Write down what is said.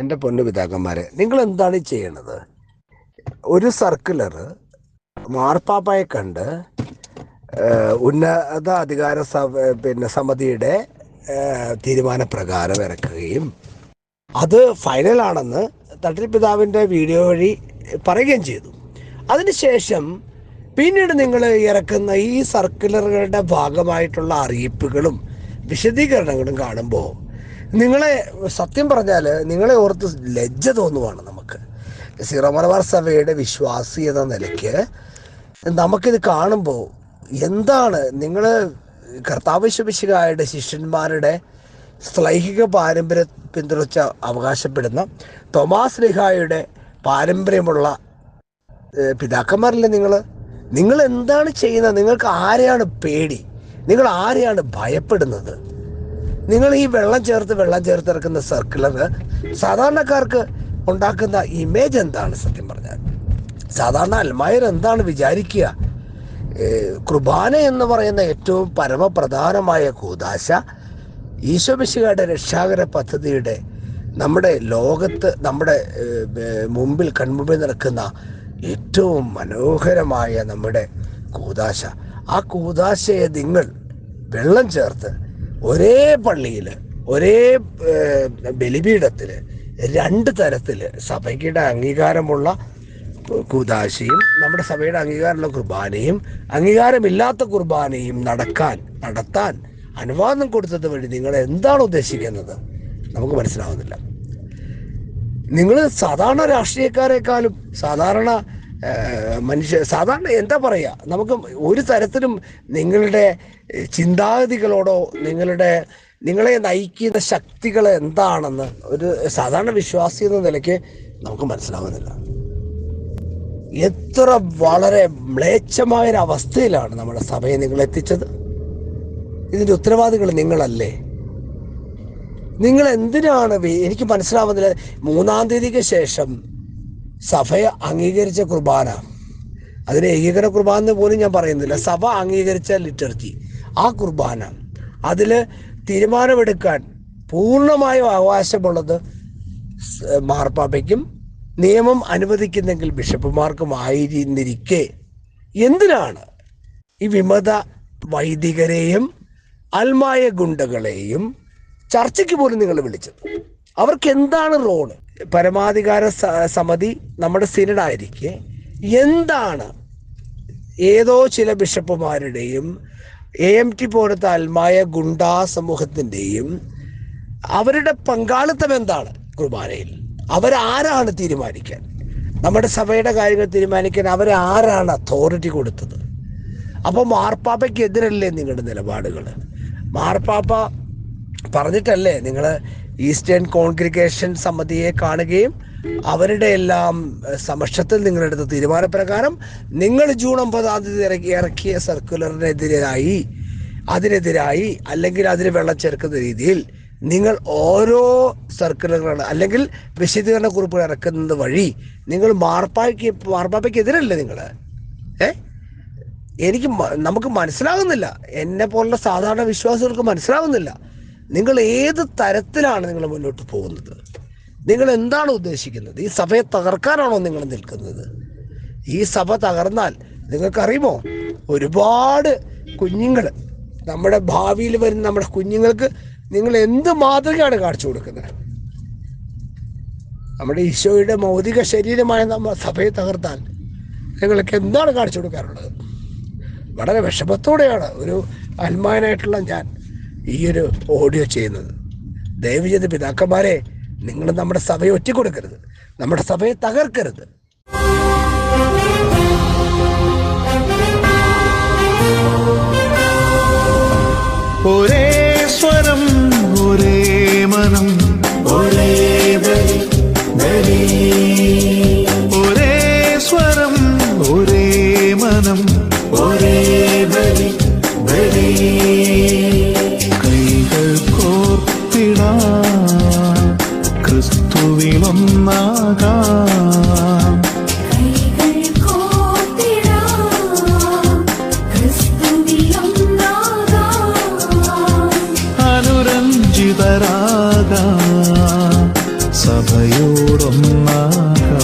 എന്റെ പൊന്നു നിങ്ങൾ എന്താണ് ചെയ്യണത്? ഒരു സർക്കുലർ മാർപ്പാപ്പയെ കണ്ട് ഉന്നത അധികാര പിന്നെ സമിതിയുടെ തീരുമാനപ്രകാരം ഇറക്കുകയും അത് ഫൈനലാണെന്ന് തട്ടിൽ പിതാവിന്റെ വീഡിയോ വഴി പറയുകയും ചെയ്തു. അതിനുശേഷം പിന്നീട് നിങ്ങൾ ഇറക്കുന്ന ഈ സർക്കുലറുകളുടെ ഭാഗമായിട്ടുള്ള അറിയിപ്പുകളും വിശദീകരണങ്ങളും കാണുമ്പോൾ നിങ്ങളെ സത്യം പറഞ്ഞാൽ നിങ്ങളെ ഓർത്ത് ലജ്ജ തോന്നുവാണ് നമുക്ക്. സീറോ മലബാർ സഭയുടെ വിശ്വാസി എന്ന നിലയ്ക്ക് നമുക്കിത് കാണുമ്പോൾ എന്താണ് നിങ്ങൾ കർത്താവശ്യപിശുകാരുടെ ശിഷ്യന്മാരുടെ സ്ലൈഹിക പാരമ്പര്യ പിന്തുടർച്ച അവകാശപ്പെടുന്ന തോമാസ് ലിഹായുടെ പാരമ്പര്യമുള്ള പിതാക്കന്മാരല്ലേ നിങ്ങൾ നിങ്ങൾ എന്താണ് ചെയ്യുന്നത്? നിങ്ങൾക്ക് ആരെയാണ് പേടി? നിങ്ങൾ ആരെയാണ് ഭയപ്പെടുന്നത്? നിങ്ങൾ ഈ വെള്ളം ചേർത്ത് വെള്ളം ചേർത്ത് ഇറക്കുന്ന സർക്കുലർ സാധാരണക്കാർക്ക് ഉണ്ടാക്കുന്ന ഇമേജ് എന്താണ് സത്യം പറഞ്ഞാൽ? സാധാരണ അൽമായർ എന്താണ് വിചാരിക്കുക? കുർബാന എന്ന് പറയുന്ന ഏറ്റവും പരമപ്രധാനമായ കൂതാശ ഈശോമിശികയുടെ രക്ഷാകര പദ്ധതിയുടെ നമ്മുടെ ലോകത്ത് നമ്മുടെ മുമ്പിൽ കൺമുമ്പിൽ നടക്കുന്ന ഏറ്റവും മനോഹരമായ നമ്മുടെ കൂതാശ ആ കൂതാശയെ നിങ്ങൾ വെള്ളം ചേർത്ത് ഒരേ പള്ളിയിൽ ഒരേ ബലിപീഠത്തിൽ രണ്ട് തരത്തിൽ സഭയ്ക്കിടെ അംഗീകാരമുള്ള കുദാശിയും നമ്മുടെ സഭയുടെ അംഗീകാരമുള്ള കുർബാനയും അംഗീകാരമില്ലാത്ത കുർബാനയും നടക്കാൻ നടത്താൻ അനുവാദം കൊടുത്തത് വഴി നിങ്ങൾ എന്താണ് ഉദ്ദേശിക്കുന്നത്? നമുക്ക് മനസ്സിലാവുന്നില്ല. നിങ്ങൾ സാധാരണ രാഷ്ട്രീയക്കാരെക്കാളും സാധാരണ മനുഷ്യ സാധാരണ എന്താ പറയുക നമുക്ക് ഒരു തരത്തിലും നിങ്ങളുടെ ചിന്താഗതികളോടോ നിങ്ങളുടെ നിങ്ങളെ നയിക്കുന്ന ശക്തികൾ എന്താണെന്ന് ഒരു സാധാരണ വിശ്വാസി എന്ന നിലയ്ക്ക് നമുക്ക് മനസ്സിലാവുന്നില്ല. എത്ര വളരെ മ്ലേച്ഛമായ ഒരു അവസ്ഥയിലാണ് നമ്മുടെ സഭയെ നിങ്ങൾ എത്തിച്ചത്. ഇതിന്റെ ഉത്തരവാദികൾ നിങ്ങളല്ലേ? നിങ്ങൾ എന്തിനാണ് എനിക്ക് മനസ്സിലാവുന്നില്ല മൂന്നാം തീയതിക്ക് ശേഷം സഭയെ അംഗീകരിച്ച കുർബാന അതിന് ഏകീകരണ കുർബാന എന്ന് പോലും ഞാൻ പറയുന്നില്ല. സഭ അംഗീകരിച്ച ലിറ്റർജി ആ കുർബാന അതിൽ തീരുമാനമെടുക്കാൻ പൂർണമായും അവകാശമുള്ളത് മാർപ്പാപ്പയ്ക്കും നിയമം അനുവദിക്കുന്നെങ്കിൽ ബിഷപ്പുമാർക്കും ആയിരുന്നിരിക്കെ. എന്തിനാണ് ഈ വിമത വൈദികരെയും അൽമായ ഗുണ്ടകളെയും ചർച്ചയ്ക്ക് പോലും നിങ്ങൾ വിളിച്ചത്? അവർക്ക് എന്താണ് റോൾ? പരമാധികാര സമിതി നമ്മുടെ സിനഡായിരിക്കെ. എന്താണ് ഏതോ ചില ബിഷപ്പുമാരുടെയും എ എം ടി പോലത്തെ അൽമായ ഗുണ്ടാ സമൂഹത്തിന്റെയും അവരുടെ പങ്കാളിത്തം എന്താണ് കുർബാനയിൽ? അവരാരാണ് തീരുമാനിക്കാൻ? നമ്മുടെ സഭയുടെ കാര്യങ്ങൾ തീരുമാനിക്കാൻ അവരാരാണ് അതോറിറ്റി കൊടുത്തത്? അപ്പോൾ മാർപ്പാപ്പയ്ക്കെതിരല്ലേ നിങ്ങളുടെ നിലപാടുകൾ മാർപ്പാപ്പ പറഞ്ഞിട്ടല്ലേ നിങ്ങൾ ഈസ്റ്റേൺ കോൺഗ്രിഗേഷൻ സമിതിയെ കാണുകയും അവരുടെ എല്ലാം സമക്ഷത്തിൽ നിങ്ങളെടുത്ത തീരുമാനപ്രകാരം നിങ്ങൾ ജൂൺ ഒമ്പതാം തീയതി ഇറക്കി ഇറക്കിയ സർക്കുലറിനെതിരായി അതിനെതിരായി അല്ലെങ്കിൽ അതിന് വെള്ളം ചേർക്കുന്ന രീതിയിൽ നിങ്ങൾ ഓരോ സർക്കുലറുകളാണ് അല്ലെങ്കിൽ വിശദീകരണ കുറിപ്പുകൾ ഇറക്കുന്നത് വഴി നിങ്ങൾ മാർപ്പായ്ക്ക് മാർപ്പാപ്പയ്ക്ക് എതിരല്ലേ നിങ്ങൾ ഏ? എനിക്ക് നമുക്ക് മനസ്സിലാകുന്നില്ല. എന്നെ പോലുള്ള സാധാരണ വിശ്വാസികൾക്ക് മനസ്സിലാകുന്നില്ല. നിങ്ങൾ ഏത് തരത്തിലാണ് നിങ്ങൾ മുന്നോട്ട് പോകുന്നത്? നിങ്ങൾ എന്താണ് ഉദ്ദേശിക്കുന്നത്? ഈ സഭയെ തകർക്കാനാണോ നിങ്ങൾ നിൽക്കുന്നത്? ഈ സഭ തകർന്നാൽ നിങ്ങൾക്കറിയുമോ? ഒരുപാട് കുഞ്ഞുങ്ങൾ നമ്മുടെ ഭാവിയിൽ വരുന്ന നമ്മുടെ കുഞ്ഞുങ്ങൾക്ക് നിങ്ങൾ എന്ത് മാതൃകയാണ് കാണിച്ചു കൊടുക്കുന്നത്? നമ്മുടെ ഈശോയുടെ മൗതിക ശരീരമായ നമ്മൾ സഭയെ തകർത്താൽ നിങ്ങൾക്ക് എന്താണ് കാണിച്ചു കൊടുക്കാറുള്ളത്? വളരെ വിഷമത്തോടെയാണ് ഒരു അൽമാനായിട്ടുള്ള ഞാൻ ഈ ഒരു ഓഡിയോ ചെയ്യുന്നത്. ദയവ് ചെയ്ത് പിതാക്കന്മാരെ നിങ്ങൾ നമ്മുടെ സഭയെ ഒറ്റിക്കൊടുക്കരുത്. നമ്മുടെ സഭയെ തകർക്കരുത്. ഒരേ Yoramaka.